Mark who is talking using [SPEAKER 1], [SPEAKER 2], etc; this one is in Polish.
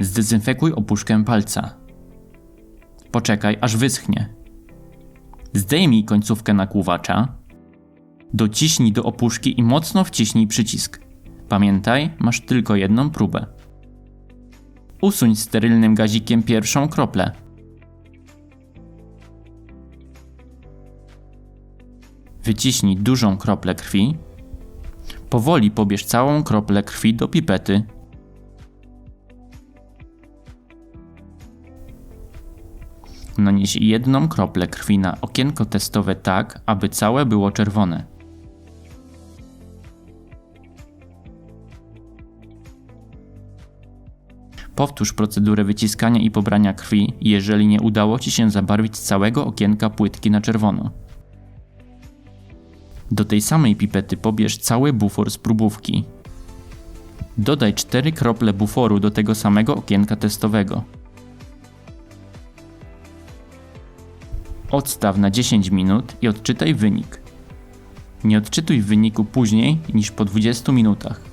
[SPEAKER 1] Zdezynfekuj opuszkę palca. Poczekaj, aż wyschnie. Zdejmij końcówkę nakłuwacza. Dociśnij do opuszki i mocno wciśnij przycisk. Pamiętaj, masz tylko jedną próbę. Usuń sterylnym gazikiem pierwszą kroplę. Wyciśnij dużą kroplę krwi. Powoli pobierz całą kroplę krwi do pipety. Nanieś jedną kroplę krwi na okienko testowe tak, aby całe było czerwone. Powtórz procedurę wyciskania i pobrania krwi, jeżeli nie udało Ci się zabarwić całego okienka płytki na czerwono. Do tej samej pipety pobierz cały bufor z próbówki. Dodaj 4 krople buforu do tego samego okienka testowego. Odstaw na 10 minut i odczytaj wynik. Nie odczytuj wyniku później niż po 20 minutach.